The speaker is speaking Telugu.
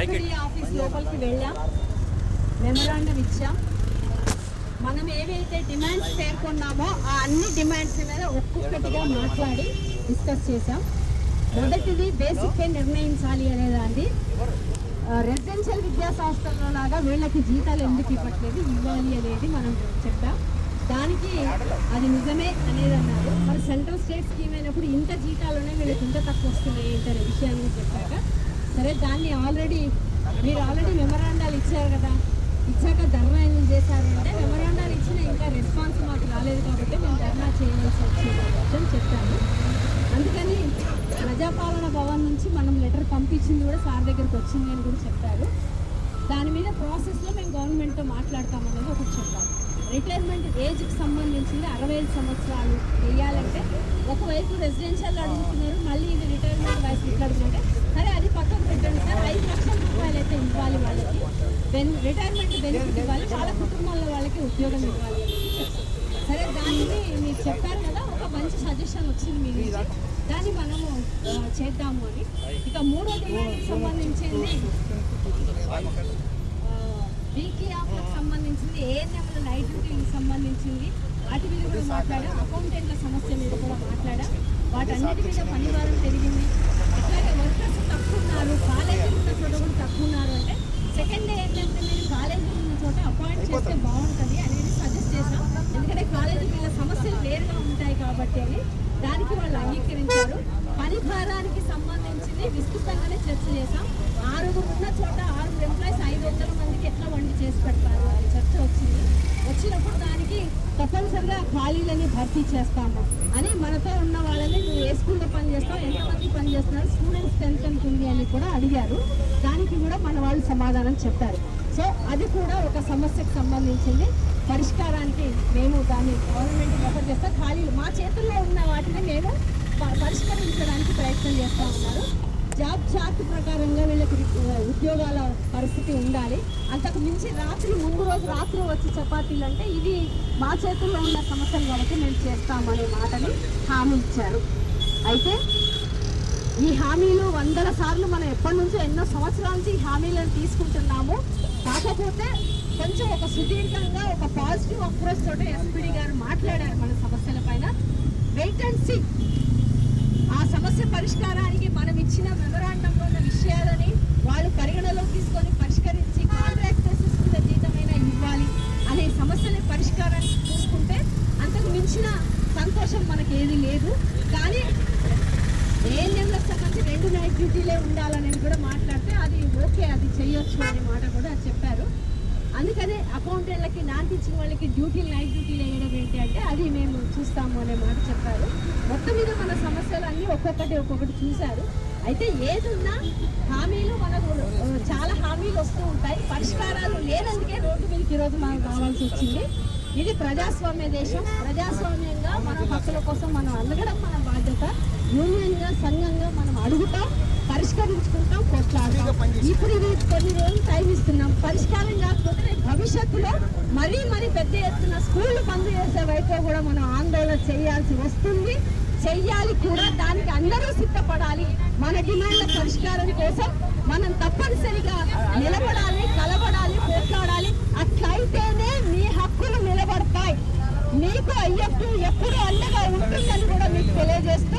ఎస్పీడీ ఆఫీస్ లోపలికి వెళ్ళాం. మెమరాండం ఇచ్చాం. మనం ఏవైతే డిమాండ్స్ పేర్కొన్నామో ఆ అన్ని డిమాండ్స్ మీద ఒక్కొక్కటిగా మాట్లాడి డిస్కస్ చేశాం. మొదటిది బేసిక్ పే నిర్ణయించాలి అనేదాన్ని రెసిడెన్షియల్ విద్యా సంస్థల్లో లాగా వీళ్ళకి జీతాలు ఎందుకు ఇవ్వట్లేదు ఇవ్వాలి అనేది మనం చెప్పాం. దానికి అది నిజమే అనేది అన్నారు. మరి సెంట్రల్ స్టేట్ స్కీమ్ అయినప్పుడు ఇంత జీతాలునే వీళ్ళకి ఇంత తక్కువ వస్తున్నాయి ఏంటనే విషయాన్ని చెప్పాక సరే దాన్ని ఆల్రెడీ మీరు ఆల్రెడీ మెమరాండాలు ఇచ్చారు కదా. ఇచ్చాక ధర్నా ఎందుకు చేశారు అంటే మెమరాండాలు ఇచ్చిన ఇంకా రెస్పాన్స్ మాకు రాలేదు కాబట్టి మేము ధర్నా చేయవలసి వచ్చింది అని చెప్పాను అందుకని ప్రజాపాలన భవన్ నుంచి మనం లెటర్ పంపించింది కూడా సార్ దగ్గరికి వచ్చింది అని కూడా చెప్పారు. దాని మీద ప్రాసెస్లో మేము గవర్నమెంట్తో మాట్లాడతామనేది ఒకటి చెప్పారు. రిటైర్మెంట్ ఏజ్కి సంబంధించింది అరవై ఐదు సంవత్సరాలు వేయాలంటే ఒకవైపు రెసిడెన్షియల్ అడుగుతున్నారు మళ్ళీ ఇది రిటైర్మెంట్ వయసు ఇట్లా అడుగుతుంటే సరే అది పక్కన పెట్టండి సార్ ఐదు లక్షల రూపాయలు అయితే ఇవ్వాలి వాళ్ళకి బెన్ రిటైర్మెంట్ బెనిఫిట్ ఇవ్వాలి. వాళ్ళ కుటుంబాల వాళ్ళకి ఉద్యోగం ఇవ్వాలి. సరే దానికి మీరు చెప్పారు కదా ఒక మంచి సజెషన్ వచ్చింది మీ నుంచి. దాన్ని మనము చేద్దాము అని. ఇక మూడో డిమాండ్కి సంబంధించింది వీక్లీ ఆఫ్లకు సంబంధించింది ఏఎన్ఎంల నైట్ డ్యూటీకి సంబంధించింది. వాటి మీద కూడా మాట్లాడాం. అకౌంటెంట్ల సమస్య మీద కూడా మాట్లాడాం. వాటన్నిటి మీద పనివారం పెరిగింది. అట్లాగే వర్కర్స్ తక్కువ ఉన్నారు కాలేజీలు ఉన్న చోట కూడా తక్కువ ఉన్నారు అంటే సెకండ్ డే ఏంటంటే మీరు కాలేజీలు ఉన్న చోట అపాయింట్ చేస్తే బాగుంటుంది అనేది సజెస్ట్ చేసాం ఎందుకంటే కాలేజీ మీద సమస్యలు వేరుగా ఉంటాయి కాబట్టి అని దానికి వాళ్ళు అంగీకరించారు. పని భారానికి సంబంధించింది విస్తృతంగానే చర్చ చేశాం. ఆరుగురు ఉన్న చోట ఆరుగురు ఎంప్లాయీస్ ఐదు వందల మందికి ఎట్లా వండి చేసి పెడతారు అని చర్చ వచ్చింది. వచ్చినప్పుడు దానికి తప్పనిసరిగా ఖాళీలని భర్తీ చేస్తాము అని మనతో ఉన్న వాళ్ళని నువ్వు ఏ స్కూల్లో పని చేస్తావు? ఎంతమంది పని చేస్తున్నారు? స్టూడెంట్స్ టెన్త్ ఎంత ఉంది అని కూడా అడిగారు. దానికి కూడా మన వాళ్ళు సమాధానం చెప్పారు. సో అది కూడా ఒక సమస్యకు సంబంధించింది. పరిష్కారానికి మేము దాన్ని గవర్నమెంట్ చేస్తా ఖాళీలు. మా చేతుల్లో ఉన్న వాటిని మేము ప- పరిష్కరించడానికి ప్రయత్నం చేస్తూ ఉన్నారు. జాబ్ చార్ట్ ప్రకారంగా వీళ్ళకి ఉద్యోగాల పరిస్థితి ఉండాలి. అంతకు మించి రాత్రి ముందు రోజు రాత్రి వచ్చి చపాతీలు అంటే ఇది మా చేతుల్లో ఉన్న సమస్యలు కాబట్టి మేము చేస్తామనే మాటని హామీ ఇచ్చారు. అయితే ఈ హామీలు వందల సార్లు మనం ఎప్పటి నుంచో ఎన్నో సంవత్సరాల నుంచి ఈ హామీలను తీసుకుంటున్నాము. కాకపోతే కొంచెం ఒక సుదీర్ఘంగా ఒక పాజిటివ్ అప్రోచ్ తోటి ఎస్పీడి గారు మాట్లాడారు మన సమస్యల పైన. వెయిట్ అండ్ సీ ఆ సమస్య పరిష్కారానికి మనం ఇచ్చిన మెమరాండంలో ఉన్న విషయాలని వాళ్ళు పరిగణలోకి తీసుకొని పరిష్కరించి కాంట్రాక్ట్ బేసిస్ మీద జీతమైనా ఇవ్వాలి అనే సమస్యల పరిష్కారాన్ని చూసుకుంటే అంతకు మించిన సంతోషం మనకి ఏది లేదు. కానీ ఏఎన్ఎంలకు సంబంధించి రెండు నైట్ డ్యూటీలే ఉండాలనేది కూడా మాట్లాడితే అది ఓకే అది చేయొచ్చు అనే మాట కూడా చెప్పారు. అందుకనే అకౌంటెంట్లకి నాన్ ఇచ్చిన వాళ్ళకి డ్యూటీలు నైట్ డ్యూటీలు వేయడం ఏంటి అంటే అది మేము చూస్తాము అనే మాట చెప్పారు. మొత్తం మీద మన సమస్యలు అన్నీ ఒక్కొక్కటి ఒక్కొక్కటి చూశారు. అయితే ఏదున్నా హామీలు మనకు చాలా హామీలు వస్తూ ఉంటాయి. పరిష్కారాలు లేనందుకే రోడ్డు మీదకి ఈరోజు మనం రావాల్సి వచ్చింది. ఇది ప్రజాస్వామ్య దేశం. ప్రజాస్వామ్యంగా మన హక్కుల కోసం మనం అడగడం మన బాధ్యత. యూనియన్గా సంఘంగా మనం అడుగుతాం. పరిష్కరించుకుంటాం కొట్లాడతాం ఇప్పుడు ఇది కొన్ని రోజులు టైం ఇస్తున్నాం. పరిష్కారం కాకపోతే భవిష్యత్తులో మరీ మరీ పెద్ద ఎత్తున స్కూళ్ళు బంద్ చేసే వైపు కూడా మనం ఆందోళన చేయాల్సి వస్తుంది. చెయ్యాలి కూడా. దానికి అందరూ సిద్ధపడాలి. మన డిమాండ్ల పరిష్కారం కోసం మనం తప్పనిసరిగా నిలబడాలి కలబడాలి పోట్లాడాలి. అట్లయితేనే మీ హక్కులు నిలబడతాయి. మీకు అయ్యప్పుడు ఎప్పుడు అండగా ఉంటుందని కూడా మీకు తెలియజేస్తూ